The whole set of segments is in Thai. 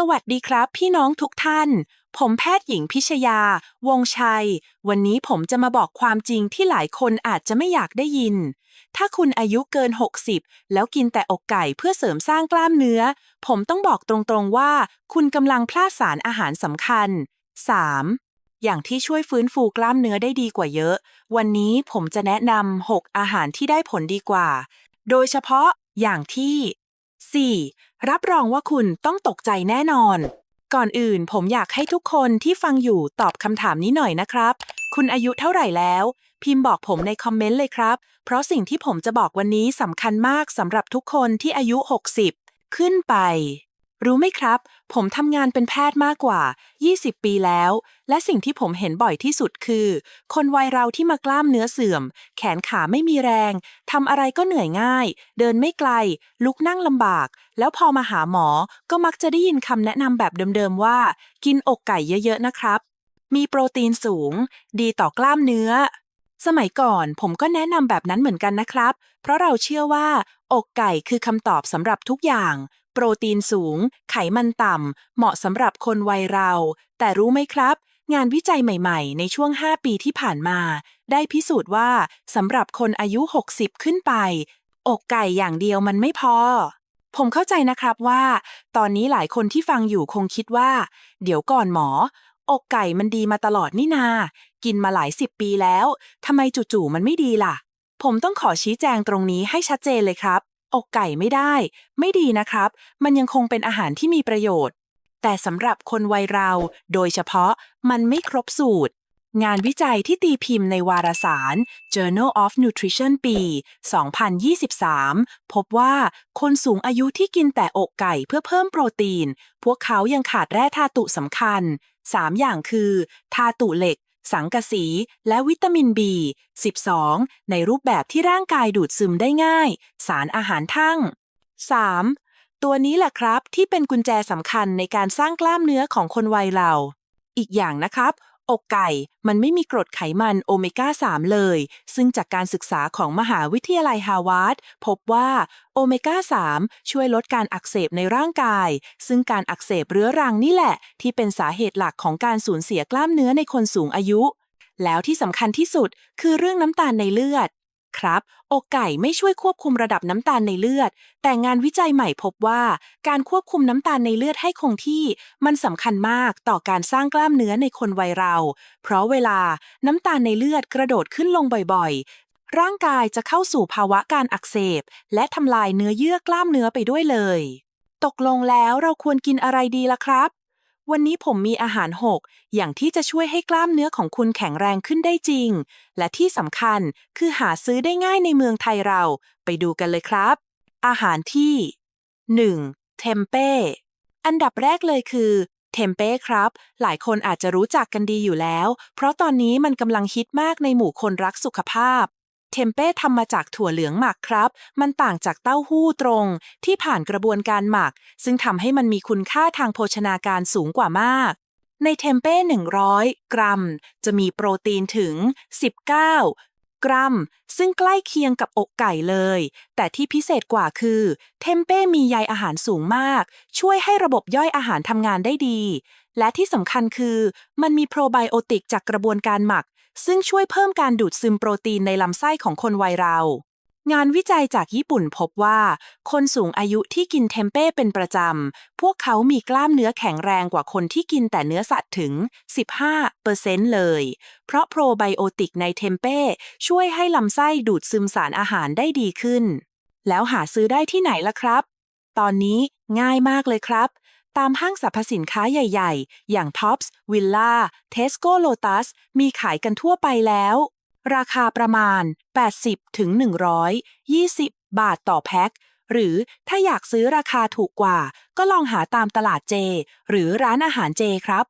สวัสดีครับพี่น้องทุกท่าน ผมแพทย์หญิงพิชยา วงชัย วันนี้ผมจะมาบอกความจริงที่หลายคนอาจจะไม่อยากได้ยิน ถ้าคุณอายุเกิน 60 แล้วกินแต่อกไก่เพื่อเสริมสร้างกล้ามเนื้อ ผมต้องบอกตรงๆว่า คุณกำลังพลาดสารอาหารสำคัญ 3. อย่างที่ช่วยฟื้นฟูกล้ามเนื้อได้ดีกว่าเยอะ วันนี้ผมจะแนะนำ6อาหารที่ได้ผลดีกว่า โดยเฉพาะอย่างที่ 4. รับรองว่าคุณต้องตกใจแน่นอน ก่อนอื่นผมอยากให้ทุกคนที่ฟังอยู่ตอบคำถามนี้หน่อยนะครับ คุณอายุเท่าไหร่แล้ว พิมพ์บอกผมในคอมเมนต์เลยครับ เพราะสิ่งที่ผมจะบอกวันนี้สำคัญมากสำหรับทุกคนที่อายุ 60 ขึ้นไป รู้ไหมครับ ผมทำงานเป็นแพทย์มากกว่า 20 ปีแล้ว และสิ่งที่ผมเห็นบ่อยที่สุดคือ คนวัยเราที่มากล้ามเนื้อเสื่อม แขนขาไม่มีแรง ทำอะไรก็เหนื่อยง่าย เดินไม่ไกล ลุกนั่งลำบาก แล้วพอมาหาหมอ ก็มักจะได้ยินคำแนะนำแบบเดิมๆว่า กินอกไก่เยอะๆนะครับ มีโปรตีนสูง ดีต่อกล้ามเนื้อ สมัยก่อนผมก็แนะนำแบบนั้นเหมือนกันนะครับ เพราะเราเชื่อว่า อกไก่คือคำตอบสำหรับทุกอย่าง ปรตีนสูง ไขมันต่ำ เหมาะสำหรับคนวัยเรา แต่รู้ไหมครับ งานวิจัยใหม่ๆ ในช่วง 5 ปีที่ผ่านมา ได้พิสูจน์ว่าสำหรับคนอายุ 60 ขึ้นไป อกไก่อย่างเดียวมันไม่พอ ผมเข้าใจนะครับว่า ตอนนี้หลายคนที่ฟังอยู่คงคิดว่า เดี๋ยวก่อนหมอ อกไก่มันดีมาตลอดนี่นา กินมาหลายสิบปีแล้วทำไมจู่ๆมันไม่ดีล่ะ ผมต้องขอชี้แจงตรงนี้ให้ชัดเจนเลยครับ อกไก่ไม่ได้ ไม่ดีนะครับ มันยังคงเป็นอาหารที่มีประโยชน์ แต่สำหรับคนวัยเรา โดยเฉพาะมันไม่ครบสูตร งานวิจัยที่ตีพิมพ์ในวารสาร Journal of Nutrition ปี 2023 พบว่าคนสูงอายุที่กินแต่อกไก่เพื่อเพิ่มโปรตีน พวกเขายังขาดแร่ธาตุสำคัญ 3 อย่างคือ ธาตุเหล็ก สังกะสี และวิตามิน B 12 ในรูปแบบที่ร่างกายดูดซึมได้ง่าย สารอาหารทั้ง 3. ตัวนี้แหละครับที่เป็นกุญแจสำคัญในการสร้างกล้ามเนื้อของคนวัยเรา อีกอย่างนะครับ อกไก่ มันไม่มีกรดไขมันโอเมก้า 3 เลย ซึ่งจากการศึกษาของมหาวิทยาลัยฮาวาร์ดพบว่าโอเมก้า 3 ช่วยลดการอักเสบในร่างกาย ซึ่งการอักเสบเรื้อรังนี่แหละ ที่เป็นสาเหตุหลักของการสูญเสียกล้ามเนื้อในคนสูงอายุ แล้วที่สำคัญที่สุดคือเรื่องน้ำตาลในเลือด ครับ อกไก่ไม่ช่วยควบคุมระดับน้ำตาลในเลือด แต่งานวิจัยใหม่พบว่าการควบคุมน้ำตาลในเลือดให้คงที่ มันสำคัญมากต่อการสร้างกล้ามเนื้อในคนวัยเรา เพราะเวลาน้ำตาลในเลือดกระโดดขึ้นลงบ่อยๆ ร่างกายจะเข้าสู่ภาวะการอักเสบ และทำลายเนื้อเยื่อกล้ามเนื้อไปด้วยเลย ตกลงแล้วเราควรกินอะไรดีล่ะครับ วันนี้ผมมีอาหาร 6 อย่างที่จะช่วยให้กล้ามเนื้อของคุณแข็งแรงขึ้นได้จริง และที่สำคัญคือหาซื้อได้ง่ายในเมืองไทยเรา ไปดูกันเลยครับ อาหารที่ 1. เทมเป้ อันดับแรกเลยคือ เทมเป้ครับ หลายคนอาจจะรู้จักกันดีอยู่แล้ว เพราะตอนนี้มันกำลังฮิตมากในหมู่คนรักสุขภาพ เทมเป้ทำมาจากถั่วเหลืองหมักครับ มันต่างจากเต้าหู้ตรง ที่ผ่านกระบวนการหมัก ซึ่งทำให้มันมีคุณค่าทางโภชนาการสูงกว่ามาก ในเทมเป้ 100 กรัม จะมีโปรตีนถึง 19กรัม ซึ่งใกล้เคียงกับอกไก่เลย แต่ที่พิเศษกว่าคือ เทมเป้มีใยอาหารสูงมาก ช่วยให้ระบบย่อยอาหารทำงานได้ดี และที่สำคัญคือ มันมีโปรไบโอติกจากกระบวนการหมัก ซึ่งช่วยเพิ่มการดูดซึมโปรตีนในลำไส้ของคนวัยเรา งานวิจัยจากญี่ปุ่นพบว่า คนสูงอายุที่กินเทมเป้เป็นประจำ พวกเขามีกล้ามเนื้อแข็งแรงกว่าคนที่กินแต่เนื้อสัตว์ถึง 15%เลย เพราะโปรไบโอติกในเทมเป้ช่วยให้ลำไส้ดูดซึมสารอาหารได้ดีขึ้น แล้วหาซื้อได้ที่ไหนล่ะครับ ตอนนี้ง่ายมากเลยครับ ตามห้างสรรพสินค้าใหญ่ๆ อย่าง Tops, Villa, Tesco Lotus มีขายกันทั่วไปแล้ว ราคาประมาณ 80ถึง120 บาทต่อแพ็ค หรือถ้าอยากซื้อราคาถูกกว่า ก็ลองหาตามตลาดเจ หรือร้านอาหารเจครับ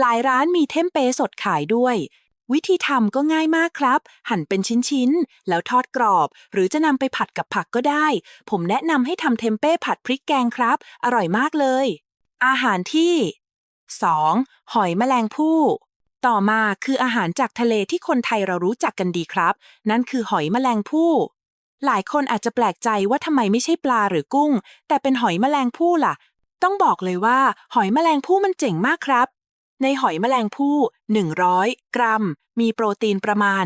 หลายร้านมีเทมเปสดขายด้วย วิธีทำก็ง่ายมากครับ หั่นเป็นชิ้นๆ แล้วทอดกรอบ หรือจะนำไปผัดกับผักก็ได้ ผมแนะนำให้ทำเทมเป้ผัดพริกแกงครับ อร่อยมากเลย อาหารที่ 2. หอยแมลงภู่ต่อมาคืออาหารจากทะเลที่คนไทยเรารู้จักกันดีครับ นั่นคือหอยแมลงภู่หลายคนอาจจะแปลกใจว่าทำไมไม่ใช่ปลาหรือกุ้ง แต่เป็นหอยแมลงภู่ล่ะ ต้องบอกเลยว่า หอยแมลงภู่มันเจ๋งมากครับ ในหอยแมลงภู่ 100 กรัม มีโปรตีนประมาณ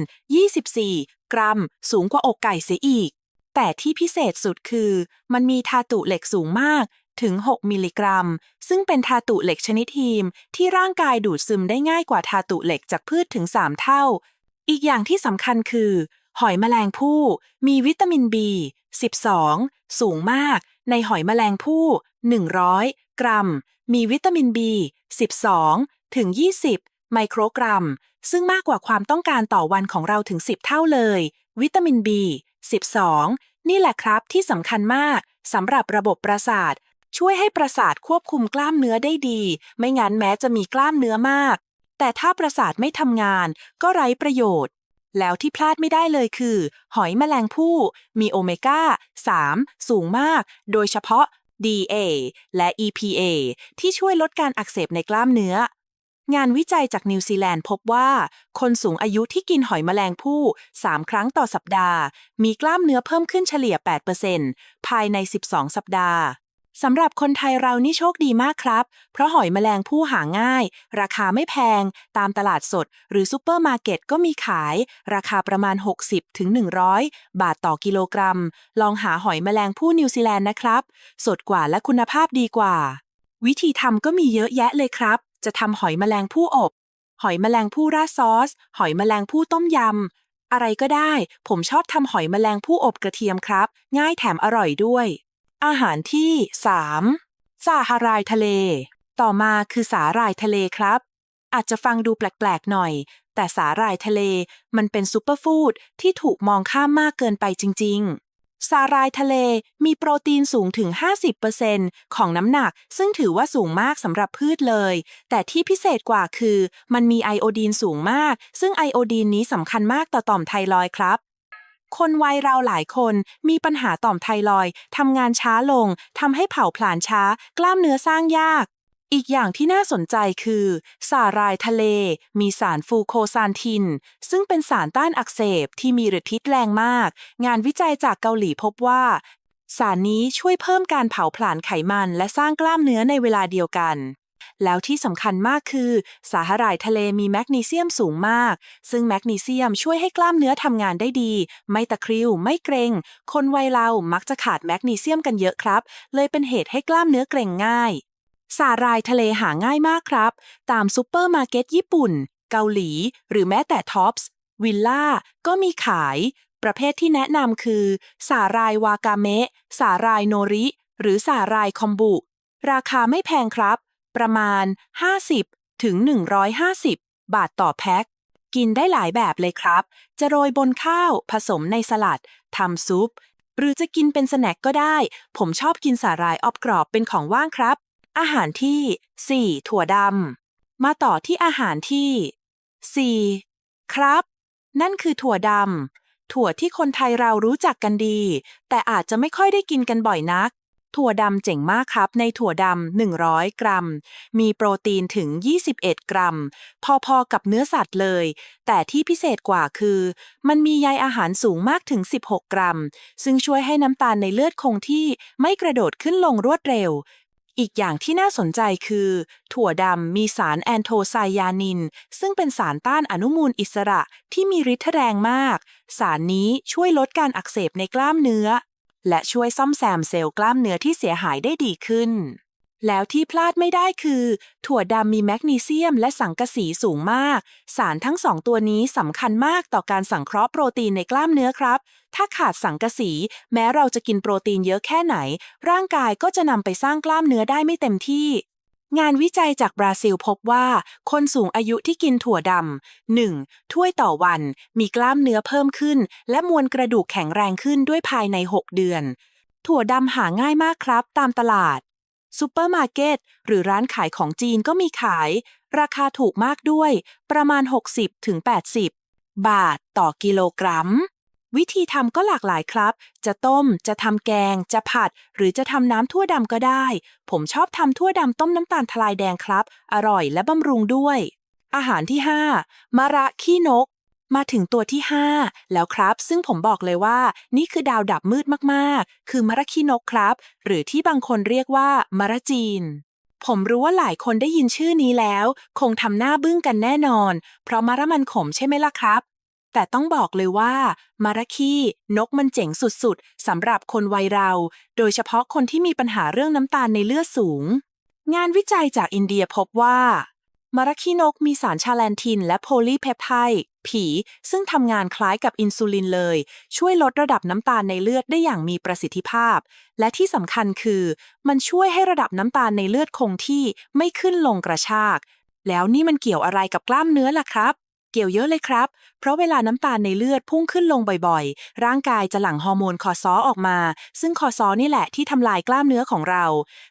24 กรัม สูงกว่าอกไก่เสียอีก แต่ที่พิเศษสุดคือ มันมีธาตุเหล็กสูงมากถึง 6 มิลลิกรัม ซึ่งเป็นธาตุเหล็กชนิดฮีม ที่ร่างกายดูดซึมได้ง่ายกว่าธาตุเหล็กจากพืชถึง 3 เท่า อีกอย่างที่สำคัญคือ หอยแมลงภู่ มีวิตามิน B 12 สูงมาก ในหอยแมลงภู่ 100 กรัม มีวิตามิน B 12 ถึง 20 ไมโครกรัม ซึ่งมากกว่าความต้องการต่อวันของเราถึง 10 เท่าเลย วิตามิน B 12 นี่แหละครับที่สำคัญมากสำหรับระบบประสาท ช่วยให้ประสาทควบคุมกล้ามเนื้อได้ดี ไม่งั้นแม้จะมีกล้ามเนื้อมาก แต่ถ้าประสาทไม่ทำงาน ก็ไร้ประโยชน์แล้วที่พลาดไม่ได้เลยคือ หอยแมลงภู่มีโอเมก้า 3 สูงมาก โดยเฉพาะ DA และ EPA ที่ช่วยลดการอักเสบในกล้ามเนื้อ งานวิจัยจากนิวซีแลนด์พบว่า คนสูงอายุที่กินหอยแมลงภู่ 3 ครั้งต่อสัปดาห์ มีกล้ามเนื้อเพิ่มขึ้นเฉลี่ย 8%ภายใน 12 สัปดาห์สำหรับคนไทยเรานี่โชคดีมากครับ เพราะหอยแมลงภู่หาง่าย ราคาไม่แพง ตามตลาดสด หรือซูเปอร์มาร์เก็ตก็มีขาย ราคาประมาณ 60ถึง100 บาทต่อกิโลกรัม ลองหาหอยแมลงภู่นิวซีแลนด์นะครับ สดกว่าและคุณภาพดีกว่า วิธีทำก็มีเยอะแยะเลยครับ จะทำหอยแมลงภู่อบ หอยแมลงภู่ราดซอส หอยแมลงภู่ต้มยำ อะไรก็ได้ ผมชอบทำหอยแมลงภู่อบกระเทียมครับ ง่ายแถมอร่อยด้วย อาหารที่ 3. สาหร่ายทะเล ต่อมาคือสาหร่ายทะเลครับ อาจจะฟังดูแปลกๆหน่อย แต่สาหร่ายทะเลมันเป็นซูเปอร์ฟู้ดที่ถูกมองข้ามมากเกินไปจริง ๆ สาหร่ายทะเลมีโปรตีนสูงถึง 50%ของน้ำหนัก ซึ่งถือว่าสูงมากสำหรับพืชเลย แต่ที่พิเศษกว่าคือ มันมีไอโอดีนสูงมาก ซึ่งไอโอดีนนี้สำคัญมากต่อต่อมไทรอยครับคนวัยเราหลายคนมีปัญหาต่อมไทรอยทำงานช้าลงทำให้เผาผลาญช้า กล้ามเนื้อสร้างยาก อีกอย่างที่น่าสนใจคือ สาหร่ายทะเล มีสารฟูโคซานทิน ซึ่งเป็นสารต้านอักเสบที่มีฤทธิ์แรงมาก งานวิจัยจากเกาหลีพบว่า สารนี้ช่วยเพิ่มการเผาผลาญไขมันและสร้างกล้ามเนื้อในเวลาเดียวกันแล้วที่สำคัญมากคือ สาหร่ายทะเลมีแมกนีเซียมสูงมาก ซึ่งแมกนีเซียมช่วยให้กล้ามเนื้อทำงานได้ดี ไม่ตะคริว ไม่เกรง คนวัยเรามักจะขาดแมกนีเซียมกันเยอะครับ เลยเป็นเหตุให้กล้ามเนื้อเกร็งง่าย สาหร่ายทะเลหาง่ายมากครับ ตามซูเปอร์มาร์เก็ตญี่ปุ่น เกาหลี หรือแม้แต่ท็อปส์วิลล่าก็มีขาย ประเภทที่แนะนำคือ สาหร่ายวากาเมะ สาหร่ายโนริ หรือสาหร่ายคอมบุ ราคาไม่แพงครับ ประมาณ 50 ถึง 150 บาทต่อแพ็ค กินได้หลายแบบเลยครับ จะโรยบนข้าวผสมในสลัดทำซุป หรือจะกินเป็นสแน็คก็ได้ ผมชอบกินสาหร่ายออบกรอบเป็นของว่างครับ อาหารที่ 4 ถั่วดำ มาต่อที่อาหารที่ 4 ครับ นั่นคือถั่วดำ ถั่วที่คนไทยเรารู้จักกันดี แต่อาจจะไม่ค่อยได้กินกันบ่อยนัก ถั่วดำเจ๋งมากครับ ในถั่วดำ 100 กรัม มีโปรตีนถึง 21 กรัม พอๆกับเนื้อสัตว์เลย แต่ที่พิเศษกว่าคือ มันมีใยอาหารสูงมากถึง 16 กรัม ซึ่งช่วยให้น้ำตาลในเลือดคงที่ไม่กระโดดขึ้นลงรวดเร็ว อีกอย่างที่น่าสนใจคือ ถั่วดำมีสารแอนโทไซยานิน ซึ่งเป็นสารต้านอนุมูลอิสระที่มีฤทธิ์แรงมาก สารนี้ช่วยลดการอักเสบในกล้ามเนื้อ และช่วยซ่อมแซมเซลล์กล้ามเนื้อที่เสียหายได้ดีขึ้น แล้วที่พลาดไม่ได้คือ ถั่วดำมีแมกนีเซียมและสังกะสีสูงมาก สารทั้งสองตัวนี้สำคัญมากต่อการสังเคราะห์โปรตีนในกล้ามเนื้อครับ ถ้าขาดสังกะสี แม้เราจะกินโปรตีนเยอะแค่ไหน ร่างกายก็จะนำไปสร้างกล้ามเนื้อได้ไม่เต็มที่ งานวิจัยจากบราซิลพบว่า คนสูงอายุที่กินถั่วดำ 1. ถ้วยต่อวัน มีกล้ามเนื้อเพิ่มขึ้น และมวลกระดูกแข็งแรงขึ้นด้วยภายใน 6 เดือน ถั่วดำหาง่ายมากครับ ตามตลาด ซูเปอร์มาร์เก็ตหรือร้านขายของจีนก็มีขาย ราคาถูกมากด้วย ประมาณ 60-80บาทต่อกิโลกรัม วิธีทำก็หลากหลายครับ จะต้ม จะทำแกง จะผัด หรือจะทำน้ำทั่วดำก็ได้ ผมชอบทำทั่วดำต้มน้ำตาลทลายแดงครับ อร่อยและบำรุงด้วย อาหารที่ 5 มะระขี้นก มาถึงตัวที่ 5 แล้วครับ ซึ่งผมบอกเลยว่า นี่คือดาวดับมืดมากๆ คือมรคีนกครับ หรือที่บางคนเรียกว่ามรจีน ผมรู้ว่าหลายคนได้ยินชื่อนี้แล้ว คงทำหน้าบึ้งกันแน่นอน เพราะมะรมันขมใช่ไหมล่ะครับ แต่ต้องบอกเลยว่ามะรคีนกมันเจ๋งสุดๆสำหรับคนวัยเรา โดยเฉพาะคนที่มีปัญหาเรื่องน้ำตาลในเลือดสูง งานวิจัยจากอินเดียพบว่ามารคีนกมีสารชาแลนทินและโพลีเพปไทด์ ผี ซึ่งทำงานคล้ายกับอินซูลินเลย ช่วยลดระดับน้ำตาลในเลือดได้อย่างมีประสิทธิภาพ และที่สำคัญคือ มันช่วยให้ระดับน้ำตาลในเลือดคงที่ไม่ขึ้นลงกระชาก แล้วนี่มันเกี่ยวอะไรกับกล้ามเนื้อล่ะครับเกี่ยวเยอะเลยครับ เพราะเวลาน้ำตาลในเลือดพุ่งขึ้นลงบ่อยๆ ร่างกายจะหลั่งฮอร์โมนคอซอออกมา ซึ่งคอซอนี่แหละที่ทำลายกล้ามเนื้อของเรา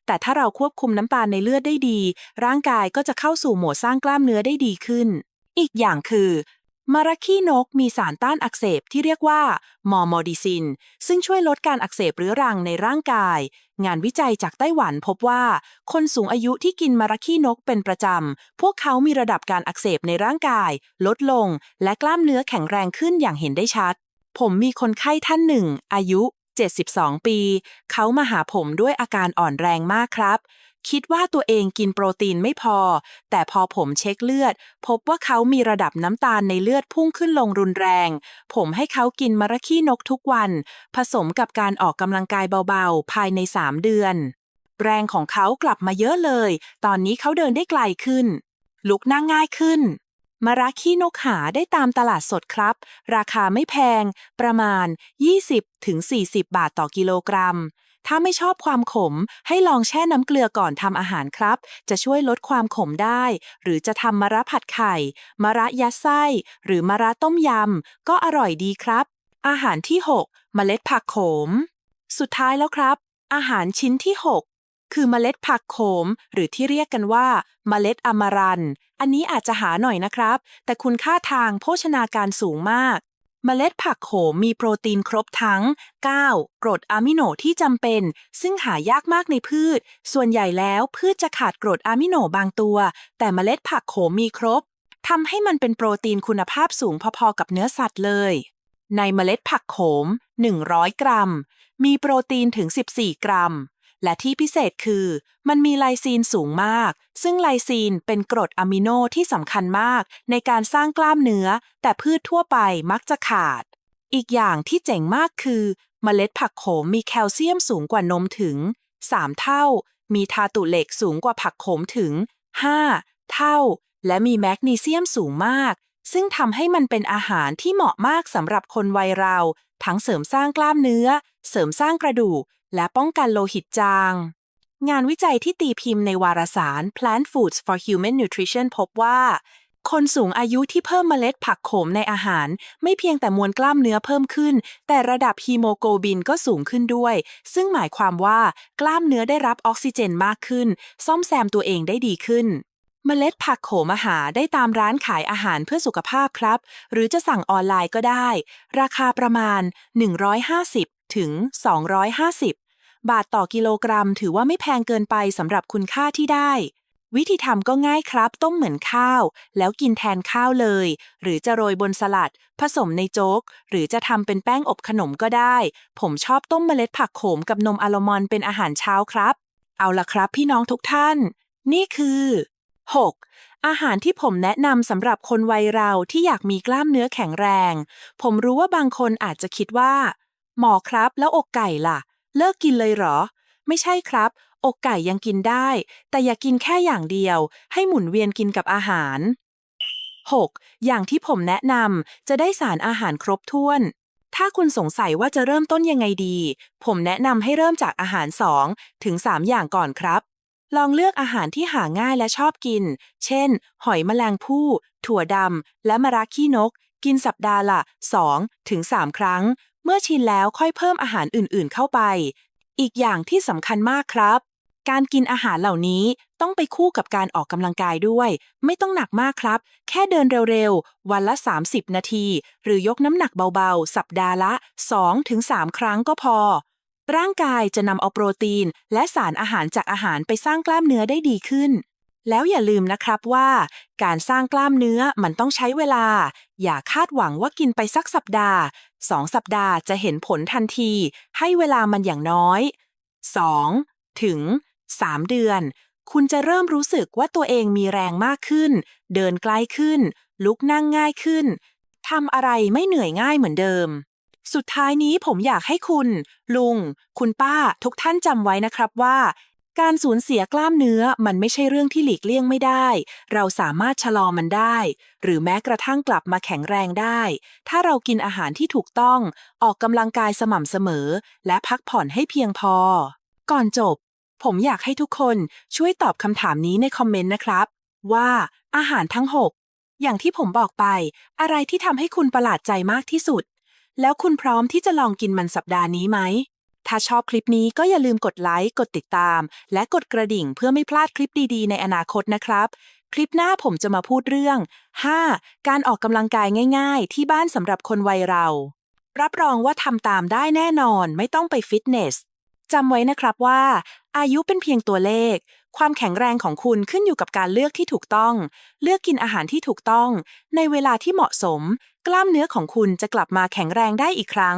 แต่ถ้าเราควบคุมน้ำตาลในเลือดได้ดี ร่างกายก็จะเข้าสู่โหมดสร้างกล้ามเนื้อได้ดีขึ้น อีกอย่างคือ มาราคีนกมีสารต้านอักเสบที่เรียกว่ามอร์มอดิซิน ซึ่งช่วยลดการอักเสบเรื้อรังในร่างกาย งานวิจัยจากไต้หวันพบว่า คนสูงอายุที่กินมาราคีนกเป็นประจำ พวกเขามีระดับการอักเสบในร่างกาย ลดลง และกล้ามเนื้อแข็งแรงขึ้นอย่างเห็นได้ชัด ผมมีคนไข้ท่านหนึ่ง อายุ 72 ปี เขามาหาผมด้วยอาการอ่อนแรงมากครับ คิดว่าตัวเองกินโปรตีนไม่พอ แต่พอผมเช็คเลือด พบว่าเขามีระดับน้ำตาลในเลือดพุ่งขึ้นลงรุนแรง ผมให้เขากินมะระขี้นกทุกวัน ผสมกับการออกกำลังกายเบาๆ ภายใน 3 เดือน แรงของเขากลับมาเยอะเลย ตอนนี้เขาเดินได้ไกลขึ้น ลุกนั่งง่ายขึ้นมะระขี้นกหาได้ตามตลาดสดครับ ราคาไม่แพง ประมาณ 20-40 บาทต่อกิโลกรัม ถ้าไม่ชอบความขม ให้ลองแช่น้ำเกลือก่อนทำอาหารครับ จะช่วยลดความขมได้ หรือจะทำมะระผัดไข่ มะระยัดไส้ หรือมะระต้มยำ ก็อร่อยดีครับ อาหารที่ 6 เมล็ดผักโขม สุดท้ายแล้วครับ อาหารชิ้นที่ 6คือเมล็ดผักโขม หรือที่เรียกกันว่า เมล็ดอมรัน อันนี้อาจจะหาหน่อยนะครับ แต่คุณค่าทางโภชนาการสูงมาก เมล็ดผักโขมมีโปรตีนครบทั้ง 9 กรดอะมิโนที่จำเป็น ซึ่งหายากมากในพืช ส่วนใหญ่แล้วพืชจะขาดกรดอะมิโนบางตัว แต่เมล็ดผักโขมมีครบทำให้มันเป็นโปรตีนคุณภาพสูงพอๆกับเนื้อสัตว์เลย ในเมล็ดผักโขม 100 กรัม มีโปรตีนถึง 14 กรัม และที่พิเศษคือ มันมีไลซีนสูงมาก ซึ่งไลซีนเป็นกรดอะมิโนที่สำคัญมาก ในการสร้างกล้ามเนื้อ แต่พืชทั่วไปมักจะขาด อีกอย่างที่เจ๋งมากคือเมล็ดผักโขมมีแคลเซียมสูงกว่านมถึง 3 เท่า มีธาตุเหล็กสูงกว่าผักโขมถึง 5 เท่า และมีแมกนีเซียมสูงมาก ซึ่งทำให้มันเป็นอาหารที่เหมาะมากสำหรับคนวัยเรา ทั้งเสริมสร้างกล้ามเนื้อ เสริมสร้างกระดูก และป้องกันโลหิตจาง งานวิจัยที่ตีพิมพ์ในวารสาร Plant Foods for Human Nutrition พบว่า คนสูงอายุที่เพิ่มเมล็ดผักโขมในอาหาร ไม่เพียงแต่มวลกล้ามเนื้อเพิ่มขึ้น แต่ระดับฮีโมโกลบินก็สูงขึ้นด้วย ซึ่งหมายความว่ากล้ามเนื้อได้รับออกซิเจนมากขึ้น ซ่อมแซมตัวเองได้ดีขึ้นเมล็ดผักโขมหาได้ตามร้านขายอาหารเพื่อสุขภาพครับ หรือจะสั่งออนไลน์ก็ได้ ราคาประมาณ 150 ถึง 250 บาทต่อกิโลกรัม ถือว่าไม่แพงเกินไปสำหรับคุณค่าที่ได้ วิธีทำก็ง่ายครับ ต้มเหมือนข้าว แล้วกินแทนข้าวเลย หรือจะโรยบนสลัด ผสมในโจ๊ก หรือจะทำเป็นแป้งอบขนมก็ได้ ผมชอบต้มเมล็ดผักโขมกับนมอะลมอนด์เป็นอาหารเช้าครับ เอาละครับพี่น้องทุกท่าน นี่คือ 6. อาหารที่ผมแนะนำสำหรับคนวัยเราที่อยากมีกล้ามเนื้อแข็งแรง ผมรู้ว่าบางคนอาจจะคิดว่า หมอครับแล้วอกไก่ล่ะ เลิกกินเลยเหรอ ไม่ใช่ครับ อกไก่ยังกินได้ แต่อย่ากินแค่อย่างเดียว ให้หมุนเวียนกินกับอาหาร 6. อย่างที่ผมแนะนำจะได้สารอาหารครบถ้วน ถ้าคุณสงสัยว่าจะเริ่มต้นยังไงดี ผมแนะนำให้เริ่มจากอาหาร 2 ถึง 3 อย่างก่อนครับ ลองเลือกอาหารที่หาง่ายและชอบกิน เช่น หอยแมลงภู่ถั่วดำและมะระขี้นก กินสัปดาห์ละ 2 ถึง 3 ครั้ง เมื่อชินแล้วค่อยเพิ่มอาหารอื่นๆเข้าไป อีกอย่างที่สำคัญมากครับ การกินอาหารเหล่านี้ต้องไปคู่กับการออกกำลังกายด้วย ไม่ต้องหนักมากครับ แค่เดินเร็วๆ วันละ 30 นาที หรือยกน้ำหนักเบาๆ สัปดาห์ละ 2-3 ครั้งก็พอ ร่างกายจะนำเอาโปรตีน และสารอาหารจากอาหารไปสร้างกล้ามเนื้อได้ดีขึ้น แล้วอย่าลืมนะครับว่า การสร้างกล้ามเนื้อมันต้องใช้เวลา อย่าคาดหวังว่ากินไปสักสัปดาห์สองสัปดาห์จะเห็นผลทันที ให้เวลามันอย่างน้อย 2. ถึง 3 เดือน คุณจะเริ่มรู้สึกว่าตัวเองมีแรงมากขึ้น เดินไกลขึ้น ลุกนั่งง่ายขึ้นทำอะไรไม่เหนื่อยง่ายเหมือนเดิม สุดท้ายนี้ผมอยากให้คุณ ลุง คุณป้าทุกท่านจำไว้นะครับว่า การสูญเสียกล้ามเนื้อมันไม่ใช่เรื่องที่หลีกเลี่ยงไม่ได้ เราสามารถชะลอมันได้ หรือแม้กระทั่งกลับมาแข็งแรงได้ ถ้าเรากินอาหารที่ถูกต้อง ออกกำลังกายสม่ำเสมอ และพักผ่อนให้เพียงพอ ก่อนจบ ผมอยากให้ทุกคนช่วยตอบคำถามนี้ในคอมเมนต์นะครับ ว่าอาหารทั้ง 6 อย่างที่ผมบอกไป อะไรที่ทำให้คุณประหลาดใจมากที่สุด แล้วคุณพร้อมที่จะลองกินมันสัปดาห์นี้ไหม ถ้าชอบคลิปนี้ก็อย่าลืมกดไลค์ กดติดตาม และกดกระดิ่งเพื่อไม่พลาดคลิปดีๆ ในอนาคตนะครับ คลิปหน้าผมจะมาพูดเรื่อง 5. การออกกำลังกายง่าย ๆ ที่บ้านสำหรับคนวัยเรา รับรองว่าทำตามได้แน่นอนไม่ต้องไปฟิตเนสจำไว้นะครับว่า อายุเป็นเพียงตัวเลข ความแข็งแรงของคุณขึ้นอยู่กับการเลือกที่ถูกต้อง เลือกกินอาหารที่ถูกต้อง ในเวลาที่เหมาะสม กล้ามเนื้อของคุณจะกลับมาแข็งแรงได้อีกครั้ง